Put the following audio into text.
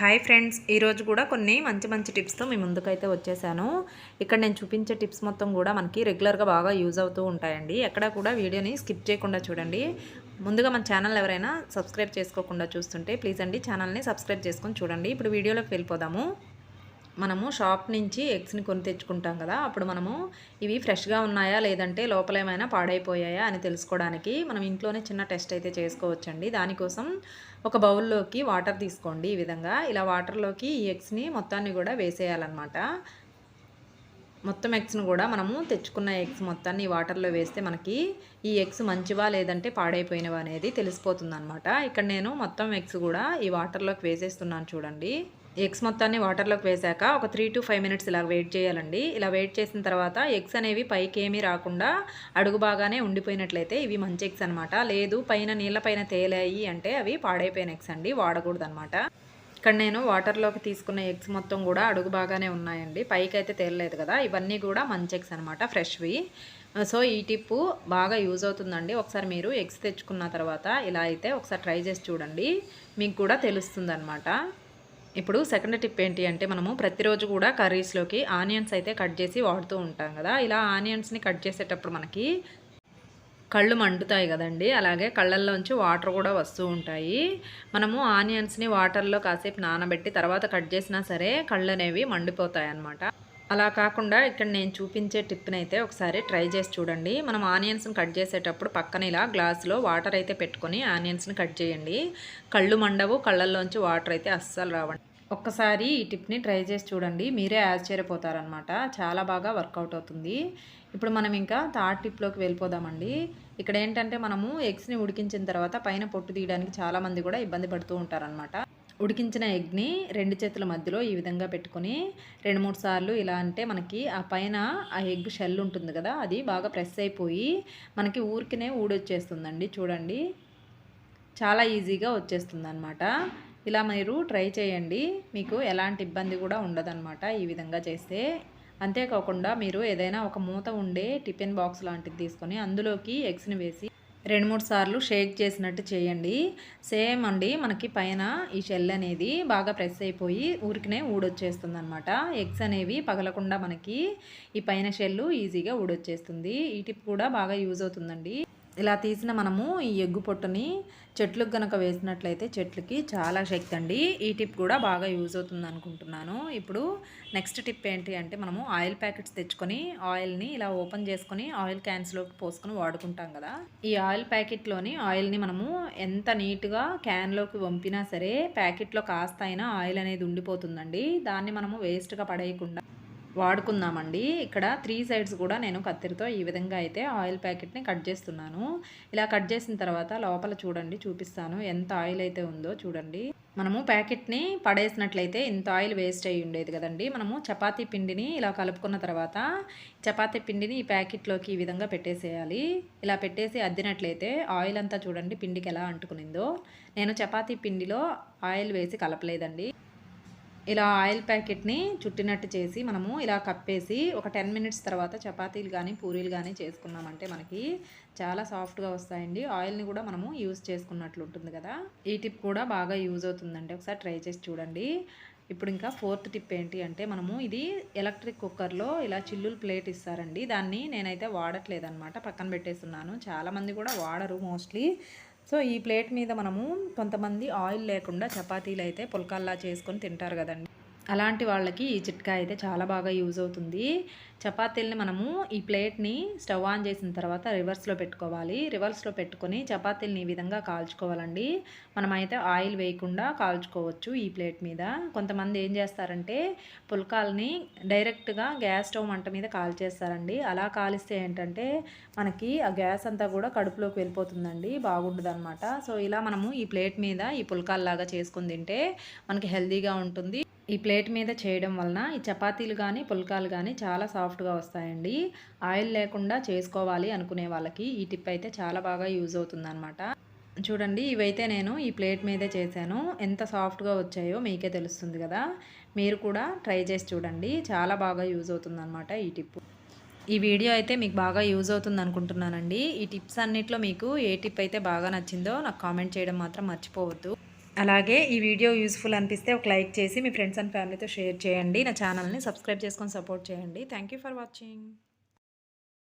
Hi friends ఈరోజు కూడా కొన్ని మంచి మంచి టిప్స్తో మీ ముందుకైతే వచ్చేసాను. ఇక్కడ నేను చూపించే టిప్స్ మొత్తం కూడా మనకి రెగ్యులర్గా బాగా యూజ్ అవుతూ ఉంటాయండి. ఎక్కడ కూడా వీడియోని స్కిప్ చేయకుండా చూడండి. ముందుగా మన ఛానల్ ఎవరైనా సబ్స్క్రైబ్ చేసుకోకుండా చూస్తుంటే ప్లీజ్ అండి ఛానల్ని సబ్స్క్రైబ్ చేసుకొని చూడండి. ఇప్పుడు వీడియోలోకి వెళ్ళిపోదాము. మనము షాప్ నుంచి ఎగ్స్ని కొని తెచ్చుకుంటాం కదా అప్పుడు మనము ఇవి ఫ్రెష్గా ఉన్నాయా లేదంటే లోపల ఏమైనా పాడైపోయాయా అని తెలుసుకోవడానికి మనం ఇంట్లోనే చిన్న టెస్ట్ అయితే చేసుకోవచ్చండి. దానికోసం ఒక బౌల్లోకి వాటర్ తీసుకోండి ఈ విధంగా. ఇలా వాటర్లోకి ఈ ఎగ్స్ని మొత్తాన్ని కూడా వేసేయాలన్నమాట. మొత్తం ఎగ్స్ను కూడా మనము తెచ్చుకున్న ఎగ్స్ మొత్తాన్ని ఈ వాటర్లో వేస్తే మనకి ఈ ఎగ్స్ మంచివా లేదంటే పాడైపోయినవా అనేది తెలిసిపోతుంది అనమాట ఇక్కడ నేను మొత్తం ఎగ్స్ కూడా ఈ వాటర్లోకి వేసేస్తున్నాను చూడండి. ఎగ్స్ మొత్తాన్ని వాటర్లోకి వేశాక ఒక త్రీ టు ఫైవ్ మినిట్స్ ఇలా వెయిట్ చేయాలండి. ఇలా వెయిట్ చేసిన తర్వాత ఎగ్స్ అనేవి పైకి ఏమీ రాకుండా అడుగు బాగానే ఉండిపోయినట్లయితే ఇవి మంచి ఎగ్స్ అనమాట లేదు పైన నీళ్ళ పైన తేలాయి అంటే అవి పాడైపోయిన ఎగ్స్ అండి వాడకూడదు అనమాట ఇక్కడ నేను వాటర్లోకి తీసుకున్న ఎగ్స్ మొత్తం కూడా అడుగు బాగానే ఉన్నాయండి. పైకి అయితే తేలలేదు కదా ఇవన్నీ కూడా మంచి ఎగ్స్ అనమాట ఫ్రెష్వి. సో ఈ టిప్పు బాగా యూజ్ అవుతుందండి. ఒకసారి మీరు ఎగ్స్ తెచ్చుకున్న తర్వాత ఇలా అయితే ఒకసారి ట్రై చేసి చూడండి. మీకు కూడా తెలుస్తుంది అనమాట ఇప్పుడు సెకండ్ టిప్ ఏంటి అంటే మనము ప్రతిరోజు కూడా కర్రీస్లోకి ఆనియన్స్ అయితే కట్ చేసి వాడుతూ ఉంటాం కదా. ఇలా ఆనియన్స్ని కట్ చేసేటప్పుడు మనకి కళ్ళు మండుతాయి కదండి. అలాగే కళ్ళల్లోంచి వాటర్ కూడా వస్తూ ఉంటాయి. మనము ఆనియన్స్ని వాటర్లో కాసేపు నానబెట్టి తర్వాత కట్ చేసినా సరే కళ్ళు అనేవి మండిపోతాయి అన్నమాట అలా కాకుండా ఇక్కడ నేను చూపించే టిప్ని అయితే ఒకసారి ట్రై చేసి చూడండి. మనం ఆనియన్స్ని కట్ చేసేటప్పుడు పక్కన ఇలా గ్లాసులో వాటర్ అయితే పెట్టుకొని ఆనియన్స్ని కట్ చేయండి. కళ్ళు మండవు కళ్ళల్లోంచి వాటర్ అయితే అస్సలు రావండి. ఒక్కసారి ఈ టిప్ని ట్రై చేసి చూడండి. మీరే ఆశ్చర్యపోతారనమాట చాలా బాగా వర్కౌట్ అవుతుంది. ఇప్పుడు మనం ఇంకా థర్డ్ టిప్లోకి వెళ్ళిపోదామండి. ఇక్కడ ఏంటంటే మనము ఎగ్స్ని ఉడికించిన తర్వాత పైన పొట్టు తీయడానికి చాలామంది కూడా ఇబ్బంది పడుతూ ఉంటారనమాట ఉడికించిన ఎగ్ని రెండు చేతుల మధ్యలో ఈ విధంగా పెట్టుకొని రెండు మూడు సార్లు ఇలా అంటే మనకి ఆ పైన ఆ ఎగ్ షెల్ ఉంటుంది కదా అది బాగా ప్రెస్ అయిపోయి మనకి ఊరికినే ఊడొచ్చేస్తుందండి చూడండి. చాలా ఈజీగా వచ్చేస్తుంది అనమాట ఇలా మీరు ట్రై చేయండి మీకు ఎలాంటి ఇబ్బంది కూడా ఉండదన్నమాట ఈ విధంగా చేస్తే. అంతేకాకుండా మీరు ఏదైనా ఒక మూత ఉండే టిఫిన్ బాక్స్ లాంటిది తీసుకొని అందులోకి ఎగ్స్ని వేసి రెండు మూడు సార్లు షేక్ చేసినట్టు చేయండి. సేమ్ అండి మనకి పైన ఈ షెల్ అనేది బాగా ప్రెస్ అయిపోయి ఊరికినే ఊడొచ్చేస్తుంది అనమాట ఎగ్స్ అనేవి పగలకుండా మనకి ఈ పైన షెల్ ఈజీగా ఊడొచ్చేస్తుంది. ఈ టిప్ కూడా బాగా యూజ్ అవుతుందండి. ఇలా తీసిన మనము ఈ ఎగ్గు పొట్టుని చెట్లకు కనుక వేసినట్లయితే చెట్లకి చాలా శక్తి అండి. ఈ టిప్ కూడా బాగా యూజ్ అవుతుంది అనుకుంటున్నాను. ఇప్పుడు నెక్స్ట్ టిప్ ఏంటి అంటే మనము ఆయిల్ ప్యాకెట్స్ తెచ్చుకొని ఆయిల్ని ఇలా ఓపెన్ చేసుకొని ఆయిల్ క్యాన్స్లోకి పోసుకొని వాడుకుంటాం కదా. ఈ ఆయిల్ ప్యాకెట్లోని ఆయిల్ని మనము ఎంత నీట్గా క్యాన్లోకి వంపినా సరే ప్యాకెట్లో కాస్త అయినా ఆయిల్ అనేది ఉండిపోతుందండి. దాన్ని మనము వేస్ట్గా పడేయకుండా వాడుకుందామండి. ఇక్కడ త్రీ సైడ్స్ కూడా నేను కత్తిరితో ఈ విధంగా అయితే ఆయిల్ ప్యాకెట్ని కట్ చేస్తున్నాను. ఇలా కట్ చేసిన తర్వాత లోపల చూడండి చూపిస్తాను. ఎంత ఆయిల్ అయితే ఉందో చూడండి. మనము ప్యాకెట్ని పడేసినట్లయితే ఇంత ఆయిల్ వేస్ట్ అయ్యి ఉండేది కదండి. మనము చపాతీ పిండిని ఇలా కలుపుకున్న తర్వాత చపాతీ పిండిని ఈ ప్యాకెట్లోకి ఈ విధంగా పెట్టేసేయాలి. ఇలా పెట్టేసి అద్దినట్లయితే ఆయిల్ అంతా చూడండి పిండికి ఎలా అంటుకునిందో. నేను చపాతీ పిండిలో ఆయిల్ వేసి కలపలేదండి. ఇలా ఆయిల్ ప్యాకెట్ని చుట్టినట్టు చేసి మనము ఇలా కప్పేసి ఒక టెన్ మినిట్స్ తర్వాత చపాతీలు కానీ పూరీలు కానీ చేసుకున్నామంటే మనకి చాలా సాఫ్ట్గా వస్తాయండి. ఆయిల్ని కూడా మనము యూజ్ చేసుకున్నట్లు ఉంటుంది కదా. ఈ టిప్ కూడా బాగా యూజ్ అవుతుందండి. ఒకసారి ట్రై చేసి చూడండి. ఇప్పుడు ఇంకా ఫోర్త్ టిప్ ఏంటి అంటే మనము ఇది ఎలక్ట్రిక్ కుక్కర్లో ఇలా చిల్లులు ప్లేట్ ఇస్తారండి. దాన్ని నేనైతే వాడట్లేదన్నమాట. పక్కన పెట్టేస్తున్నాను. చాలామంది కూడా వాడరు మోస్ట్లీ. సో ఈ ప్లేట్ మీద మనము కొంతమంది ఆయిల్ లేకుండా చపాతీలు అయితే పుల్కాల్లా చేసుకొని తింటారు కదండి. అలాంటి వాళ్ళకి ఈ చిట్కా అయితే చాలా బాగా యూజ్ అవుతుంది. చపాతీల్ని మనము ఈ ప్లేట్ని స్టవ్ ఆన్ చేసిన తర్వాత రివర్స్లో పెట్టుకోవాలి. రివర్స్లో పెట్టుకొని చపాతీల్ని ఈ విధంగా కాల్చుకోవాలండి. మనమైతే ఆయిల్ వేయకుండా కాల్చుకోవచ్చు ఈ ప్లేట్ మీద. కొంతమంది ఏం చేస్తారంటే పుల్కాల్ని డైరెక్ట్గా గ్యాస్ స్టవ్ మంట మీద కాల్చేస్తారండి. అలా కాలిస్తే ఏంటంటే మనకి ఆ గ్యాస్ అంతా కూడా కడుపులోకి వెళ్ళిపోతుందండి. బాగుండదు అనమాట సో ఇలా మనము ఈ ప్లేట్ మీద ఈ పుల్కాల్లాగా చేసుకుని తింటే మనకి హెల్తీగా ఉంటుంది. ఈ ప్లేట్ మీద చేయడం వలన ఈ చపాతీలు కానీ పుల్కాలు కానీ చాలా సాఫ్ట్గా వస్తాయండి. ఆయిల్ లేకుండా చేసుకోవాలి అనుకునే వాళ్ళకి ఈ టిప్ అయితే చాలా బాగా యూజ్ అవుతుందన్నమాట. చూడండి ఇవైతే నేను ఈ ప్లేట్ మీదే చేశాను. ఎంత సాఫ్ట్గా వచ్చాయో మీకే తెలుస్తుంది కదా. మీరు కూడా ట్రై చేసి చూడండి. చాలా బాగా యూజ్ అవుతుందన్నమాట ఈ టిప్. ఈ వీడియో అయితే మీకు బాగా యూజ్ అవుతుంది అనుకుంటున్నానండి. ఈ టిప్స్ అన్నిట్లో మీకు ఏ టిప్ అయితే బాగా నచ్చిందో నాకు కామెంట్ చేయడం మాత్రం మర్చిపోవద్దు. అలాగే ఈ వీడియో యూస్ఫుల్ అనిపిస్తే ఒక లైక్ చేసి మీ ఫ్రెండ్స్ అండ్ ఫ్యామిలీతో షేర్ చేయండి. నా ఛానల్ని సబ్స్క్రైబ్ చేసుకొని సపోర్ట్ చేయండి. Thank you for watching.